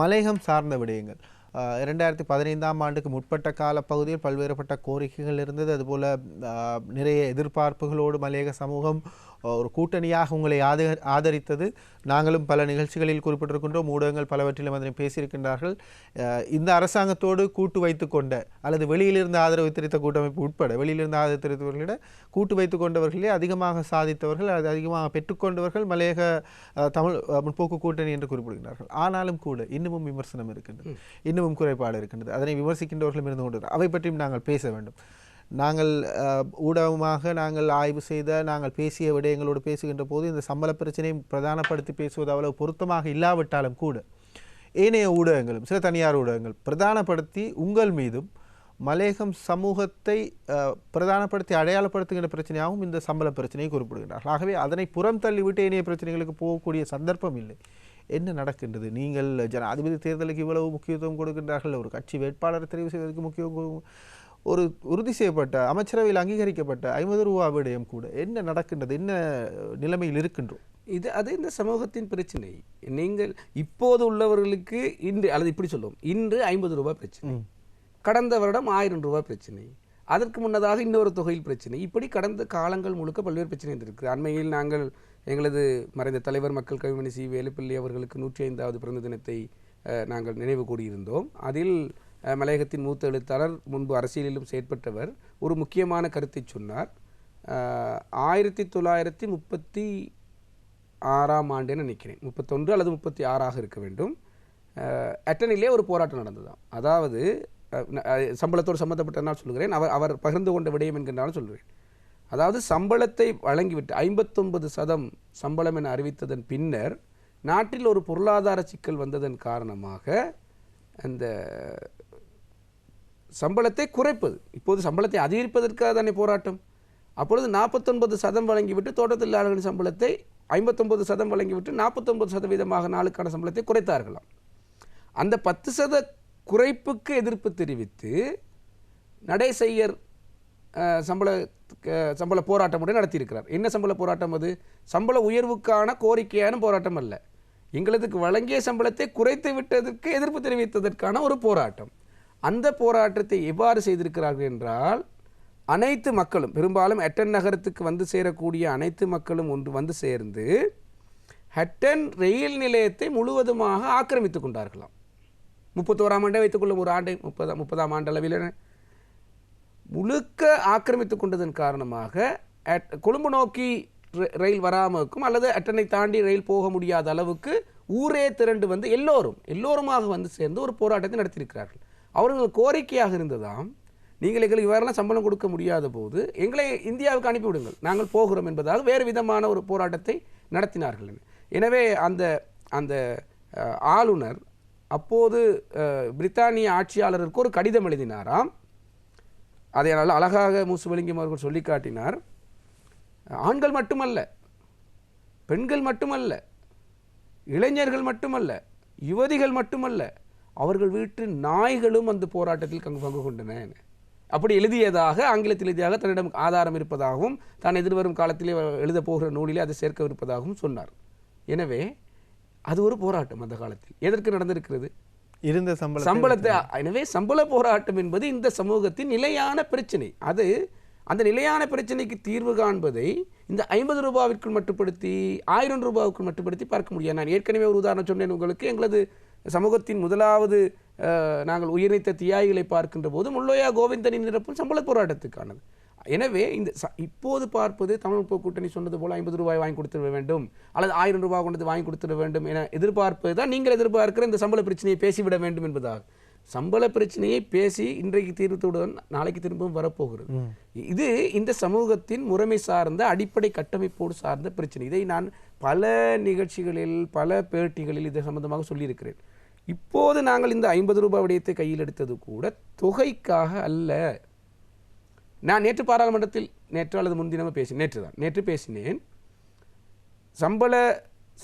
மலையகம் சார்ந்த விடயங்கள். இரண்டாயிரத்தி பதினைந்தாம் ஆண்டுக்கு முற்பட்ட காலப்பகுதியில் பல்வேறுபட்ட கோரிக்கைகள் இருந்தது. அதுபோல் நிறைய எதிர்பார்ப்புகளோடு மலையக சமூகம் ஒரு கூட்டணியாக உங்களை ஆத ஆதரித்தது. நாங்களும் பல நிகழ்ச்சிகளில் குறிப்பிட்டிருக்கின்றோம். ஊடகங்கள் பலவற்றிலும் அதனை பேசியிருக்கின்றார்கள். இந்த அரசாங்கத்தோடு கூட்டு வைத்துக்கொண்ட அல்லது வெளியிலிருந்து ஆதரவு தெரிவித்த கூட்டமைப்பு உட்பட வெளியிலிருந்து ஆதரவு தெரிவித்தவர்களிட கூட்டு வைத்துக் கொண்டவர்களே அதிகமாக சாதித்தவர்கள் அது அதிகமாக பெற்றுக்கொண்டவர்கள் மலையக தமிழ் முற்போக்கு கூட்டணி என்று குறிப்பிடுகிறார்கள் ஆனாலும் கூட இன்னமும் விமர்சனம் இருக்கின்றது. இன்னமும் குறைபாடு இருக்கின்றது. அதனை விமர்சிக்கின்றவர்களும் இருந்து கொண்டு அவை பற்றியும் நாங்கள் பேச வேண்டும். நாங்கள் ஊடகமாக நாங்கள் ஆய்வு செய்த நாங்கள் பேசிய விடயங்களோடு பேசுகின்ற போது இந்த சம்பள பிரச்சனையை பிரதானப்படுத்தி பேசுவது அவ்வளவு பொருத்தமாக இல்லாவிட்டாலும் கூட ஏனைய ஊடகங்களும் சில தனியார் ஊடகங்கள் பிரதானப்படுத்தி உங்கள் மீதும் மலேகம் சமூகத்தை பிரதானப்படுத்தி அடையாளப்படுத்துகின்ற பிரச்சனையாகவும் இந்த சம்பள பிரச்சனையை குறிப்பிடுகிறார்கள் ஆகவே அதனை புறம் தள்ளிவிட்டு ஏனைய பிரச்சனைகளுக்கு போகக்கூடிய சந்தர்ப்பம் இல்லை. என்ன நடக்கின்றது? நீங்கள் ஜனாதிபதி தேர்தலுக்கு இவ்வளவு முக்கியத்துவம் கொடுக்கின்றார்கள் ஒரு கட்சி வேட்பாளரை தெரிவு செய்வதற்கு முக்கியம் ஒரு உறுதி செய்யப்பட்ட அமைச்சரவையில் அங்கீகரிக்கப்பட்ட ஐம்பது ரூபா விடயம் கூட என்ன நடக்கின்றது? என்ன நிலைமையில் இருக்கின்றோம்? இது அது இந்த சமூகத்தின் பிரச்சனை. நீங்கள் இப்போது உள்ளவர்களுக்கு இன்று அல்லது இப்படி சொல்லுவோம் இன்று ஐம்பது ரூபாய் பிரச்சனை. கடந்த வருடம் ஆயிரம் ரூபாய் பிரச்சனை. அதற்கு முன்னதாக இன்னொரு தொகையில் பிரச்சனை. இப்படி கடந்த காலங்கள் முழுக்க பல்வேறு பிரச்சனை இருந்திருக்கு அண்மையில் நாங்கள் எங்களது மறைந்த தலைவர் மக்கள் கவிமணி சி. வேலுப்பிள்ளை அவர்களுக்கு நூற்றி ஐந்தாவது பிறந்த தினத்தை நாங்கள் நினைவு கூடியிருந்தோம். அதில் மலையகத்தின் மூத்த எழுத்தாளர் முன்பு அரசியலிலும் செயற்பட்டவர். ஒரு முக்கியமான கருத்தை சொன்னார். ஆயிரத்தி தொள்ளாயிரத்தி முப்பத்தி ஆறாம் ஆண்டுன்னு நினைக்கிறேன். முப்பத்தொன்று அல்லது முப்பத்தி ஆறாக இருக்க வேண்டும். அட்டனிலே ஒரு போராட்டம் நடந்ததாம். அதாவது சம்பளத்தோடு சம்மந்தப்பட்டனால் சொல்கிறேன் அவர் அவர் பகிர்ந்து கொண்ட விடயம் என்கின்றாலும் சொல்கிறேன் அதாவது சம்பளத்தை வழங்கிவிட்டு ஐம்பத்தொன்பது சதம் சம்பளம் என அறிவித்ததன் பின்னர் நாட்டில் ஒரு பொருளாதார சிக்கல் வந்ததன் காரணமாக அந்த சம்பளத்தை குறைப்பது. இப்போது சம்பளத்தை அதிகரிப்பதற்காக தானே போராட்டம். அப்பொழுது நாற்பத்தொன்பது சதம் வழங்கிவிட்டு தோட்டத்தொழிலாளர்களின் சம்பளத்தை ஐம்பத்தொன்பது சதம் வழங்கிவிட்டு நாற்பத்தொன்பது சதவீதமாக நாளுக்கான சம்பளத்தை குறைத்தார்களாம். அந்த பத்து சத குறைப்புக்கு எதிர்ப்பு தெரிவித்து நடைசெய்யர் சம்பள சம்பள போராட்டம் கூட நடத்தியிருக்கிறார். என்ன சம்பள போராட்டம் அது? சம்பள உயர்வுக்கான கோரிக்கையான போராட்டம் அல்ல எங்களுக்கு வழங்கிய சம்பளத்தை குறைத்து விட்டதற்கு எதிர்ப்பு தெரிவித்ததற்கான ஒரு போராட்டம். அந்த போராட்டத்தை எவ்வாறு செய்திருக்கிறார்கள் என்றால் அனைத்து மக்களும் பெரும்பாலும் ஹெட்டன் நகரத்துக்கு வந்து சேரக்கூடிய அனைத்து மக்களும் ஒன்று வந்து சேர்ந்து ஹெட்டன் ரயில் நிலையத்தை முழுவதுமாக ஆக்கிரமித்துக் கொண்டார்களாம். முப்பத்தோராம் ஆண்டை வைத்துக்கொள்ளும் ஒரு ஆண்டை முப்பதாம் முப்பதாம் ஆண்டு அளவில் முழுக்க ஆக்கிரமித்து கொண்டதன் காரணமாக அட் கொழும்பு நோக்கி ர- ரயில் இருக்கும் அல்லது அட்டனை தாண்டி ரயில் போக முடியாத அளவுக்கு ஊரே திரண்டு வந்து எல்லோரும் எல்லோருமாக வந்து சேர்ந்து ஒரு போராட்டத்தை நடத்தியிருக்கிறார்கள். அவர்கள் கோரிக்கையாக இருந்ததாம் நீங்கள் எங்களுக்கு வேறெல்லாம் சம்பளம் கொடுக்க முடியாத போது எங்களை இந்தியாவுக்கு அனுப்பிவிடுங்கள். நாங்கள் போகிறோம் என்பதாக வேறு விதமான ஒரு போராட்டத்தை நடத்தினார்கள். எனவே அந்த அந்த ஆளுநர் அப்போது பிரித்தானிய ஆட்சியாளருக்கு ஒரு கடிதம் எழுதினாராம். அதை நல்ல அழகாக மூசுவலிங்கம் அவர்கள் சொல்லி காட்டினார். ஆண்கள் மட்டுமல்ல பெண்கள் மட்டுமல்ல இளைஞர்கள் மட்டுமல்ல யுவதிகள் மட்டுமல்ல அவர்கள் வீட்டு நாய்களும் அந்த போராட்டத்தில் பங்கு பங்கு கொண்டன அப்படி எழுதியதாக ஆங்கிலத்தில் எழுதியதாக தன்னிடம் ஆதாரம் இருப்பதாகவும் தான் எதிர்வரும் காலத்திலே எழுதப் போகிற நூலிலே அதை சேர்க்கவிருப்பதாகவும் சொன்னார். எனவே அது ஒரு போராட்டம் அந்த காலத்தில். எதற்கு நடந்திருக்கிறது? இருந்த சம்பளம் சம்பளத்தை எனவே சம்பள போராட்டம் என்பது இந்த சமூகத்தின் நிலையான பிரச்சனை. அது அந்த நிலையான பிரச்சனைக்கு தீர்வு காண்பதை இந்த ஐம்பது ரூபாவிற்குள் மட்டுப்படுத்தி ஆயிரம் ரூபாவுக்குள் மட்டுப்படுத்தி பார்க்க முடியாது. நான் ஏற்கனவே ஒரு உதாரணம் சொன்னேன் உங்களுக்கு. எங்களது சமூகத்தின் முதலாவது நாங்கள் உயிர்நீத்த தியாகிகளை பார்க்கின்ற போது முல்லையா கோவிந்தனின் நிரப்பும் சம்பள போராட்டத்துக்கானது. எனவே இந்த ச- இப்போது பார்ப்பது தமிழ் கூட்டணி சொன்னது போல ஐம்பது ரூபாய் வாங்கி கொடுத்துட வேண்டும். அல்லது ஆயிரம் ரூபாய் கொண்டு வந்து வாங்கி கொடுத்துட வேண்டும் என எதிர்பார்ப்பது தான் நீங்கள் எதிர்பார்க்கிற இந்த சம்பள பிரச்சனையை பேசிவிட வேண்டும் என்பதாக சம்பள பிரச்சனையை பேசி இன்றைக்கு தீர்த்தவுடன் நாளைக்கு திரும்பவும் வரப்போகிறது. இது இந்த சமூகத்தின் முறைமை சார்ந்த அடிப்படை கட்டமைப்போடு சார்ந்த பிரச்சனை. இதை நான் பல நிகழ்ச்சிகளில் பல பேட்டிகளில் இது சம்பந்தமாக சொல்லியிருக்கிறேன். இப்போது நாங்கள் இந்த ஐம்பது ரூபாய் விடயத்தை கையில் எடுத்தது கூட தொகைக்காக அல்ல. நான் நேற்று பாராளுமன்றத்தில் நேற்று அல்லது முன்தினமும் பேசினேன் நேற்று தான் நேற்று பேசினேன். சம்பள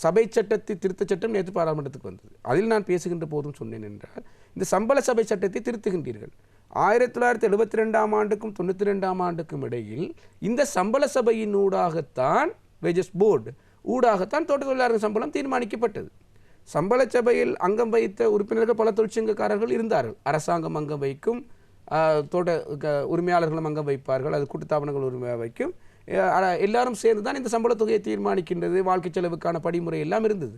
சபை சட்டத்தை திருத்தச் சட்டம் நேற்று பாராளுமன்றத்துக்கு வந்தது. அதில் நான் பேசுகின்ற போதும் சொன்னேன் என்றால் இந்த சம்பள சபை சட்டத்தை திருத்துகின்றீர்கள். ஆயிரத்தி தொள்ளாயிரத்தி எழுபத்தி ரெண்டாம் ஆண்டுக்கும் தொண்ணூற்றி ரெண்டாம் ஆண்டுக்கும் இடையில் இந்த சம்பள சபையின் ஊடாகத்தான் வேஜஸ் போர்டு ஊடாகத்தான் தோட்ட தொழிலாளர்கள் சம்பளம் தீர்மானிக்கப்பட்டது. சம்பள சபையில் அங்கம் வைத்த உறுப்பினர்கள் பல தொழிற்சங்கக்காரர்கள் இருந்தார்கள். அரசாங்கம் அங்கம் வைக்கும் தோட்ட க- உரிமையாளர்களும் அங்கம் வைப்பார்கள். அது கூட்டுத்தாபனங்கள் உரிமையாக வைக்கும். எல்லாரும் சேர்ந்து தான் இந்த சம்பள தொகையை தீர்மானிக்கின்றது. வாழ்க்கை செலவுக்கான படிமுறை எல்லாம் இருந்தது.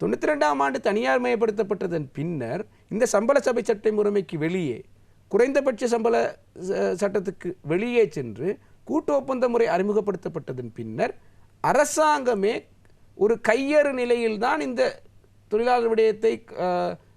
தொண்ணூற்றி ரெண்டாம் ஆண்டு தனியார் மயப்படுத்தப்பட்டதன் பின்னர் இந்த சம்பள சபை சட்ட முறைமைக்கு வெளியே குறைந்தபட்ச சம்பள ச- சட்டத்துக்கு வெளியே சென்று கூட்டு ஒப்பந்த முறை அறிமுகப்படுத்தப்பட்டதன் பின்னர் அரசாங்கமே ஒரு கையறு நிலையில்தான் இந்த தொழிலாளர் விடயத்தை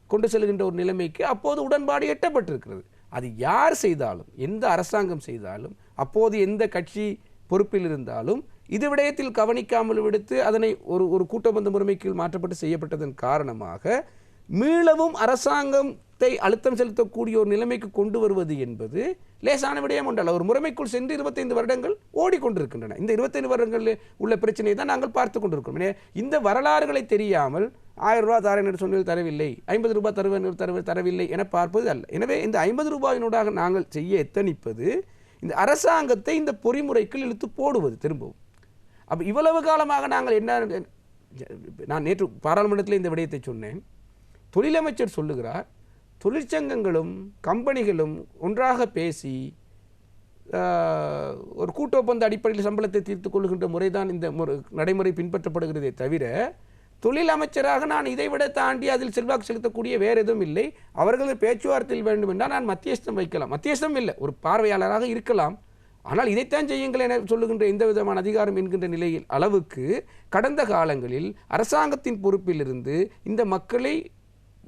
கொண்டு செல்கின்ற ஒரு நிலைமைக்கு அப்போது உடன்பாடு எட்டப்பட்டிருக்கிறது. அது யார் செய்தாலும் எந்த அரசாங்கம் செய்தாலும் அப்போது எந்த கட்சி பொறுப்பில் இருந்தாலும் இது விடயத்தில் கவனிக்காமல் விடுத்து அதனை ஒரு ஒரு கூட்டபந்த முறைமைக்கு மாற்றப்பட்டு செய்யப்பட்டதன் காரணமாக மீளவும் அரசாங்கம் அரசாங்கத்தை அழுத்தம் செலுத்தக்கூடிய ஒரு நிலைமைக்கு கொண்டு வருவது என்பது லேசான விடயம் ஒன்றல்ல. ஒரு முறைமைக்குள் சென்று இருபத்தைந்து வருடங்கள் ஓடிக்கொண்டிருக்கின்றன. இந்த இருபத்தைந்து வருடங்களில் உள்ள பிரச்சனையை தான் நாங்கள் பார்த்து கொண்டிருக்கிறோம். இந்த வரலாறுகளை தெரியாமல் ஆயிரம் ரூபாய் தரேன் என்று சொன்னதில் தரவில்லை ஐம்பது ரூபாய் தருவேன் என்று தருவ தரவில்லை என பார்ப்பது அல்ல. எனவே இந்த ஐம்பது ரூபாயினூடாக நாங்கள் செய்ய எத்தனிப்பது இந்த அரசாங்கத்தை இந்த பொறிமுறைக்குள் இழுத்து போடுவது திரும்பவும். அப்போ இவ்வளவு காலமாக நாங்கள் என்ன நான் நேற்று பாராளுமன்றத்தில் இந்த விடயத்தை சொன்னேன். தொழிலமைச்சர் சொல்லுகிறார் தொழிற்சங்கங்களும் கம்பெனிகளும் ஒன்றாக பேசி ஒரு கூட்டு ஒப்பந்த அடிப்படையில் சம்பளத்தை தீர்த்து கொள்கின்ற முறைதான் இந்த முறை நடைமுறை பின்பற்றப்படுகிறதே தவிர தொழில் அமைச்சராக நான் இதைவிட தாண்டி அதில் செல்வாக்கு செலுத்தக்கூடிய வேறு எதுவும் இல்லை. அவர்கள் பேச்சுவார்த்தையில் வேண்டும் என்றால் நான் மத்தியஸ்தம் வைக்கலாம். மத்தியஸ்தம் இல்லை ஒரு பார்வையாளராக இருக்கலாம். ஆனால் இதைத்தான் செய்யுங்கள் என சொல்லுகின்ற எந்த விதமான அதிகாரம் என்கின்ற நிலையில் அளவுக்கு கடந்த காலங்களில் அரசாங்கத்தின் பொறுப்பிலிருந்து இந்த மக்களை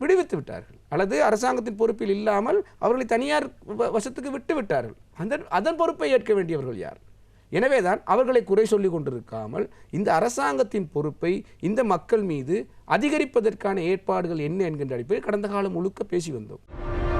விடுவித்து விட்டார்கள். அல்லது அரசாங்கத்தின் பொறுப்பில் இல்லாமல் அவர்களை தனியார் வ- வசத்துக்கு விட்டு விட்டார்கள். அந்த அதன் பொறுப்பை ஏற்க வேண்டியவர்கள் யார்? எனவேதான் அவர்களை குறை சொல்லி கொண்டிருக்காமல் இந்த அரசாங்கத்தின் பொறுப்பை இந்த மக்கள் மீது அதிகரிப்பதற்கான ஏற்பாடுகள் என்ன என்கின்ற அடிப்படையில் கடந்த காலம் முழுக்க பேசி வந்தோம்.